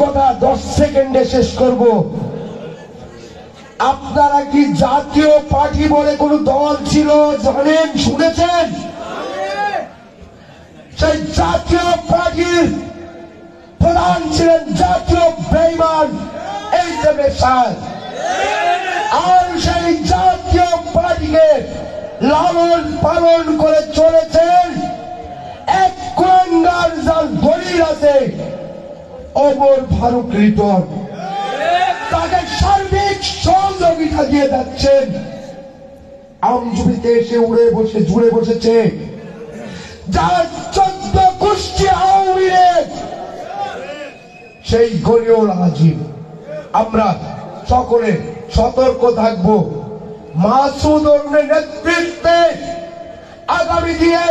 কথা দশ সেকেন্ডে শেষ করব। আপনারা কি জাতীয় পার্টি বলে কোন দল ছিল? জানেন? শুনেছেন? সেই জাতীয় পার্টির প্রধান ছিলেন জাতীয় বেইমান এই দেবে আর সেই জাতীয় পার্টিকে লালন পালন করে চলেছেন এক কোরঙ্গার যার দলিল আছে। অমর ফারুক রিটন তাকে সার্বিক সহযোগিতা দিয়ে যাচ্ছেন। আমজুবিতে এসে উড়ে বসে জুড়ে বসেছে। যার চোদ্দ আওয়ামী সেই গরিয়ল আজিম আমরা সকলে সতর্ক থাকব। মাসুদ নেতৃত্বে আগামী দিনে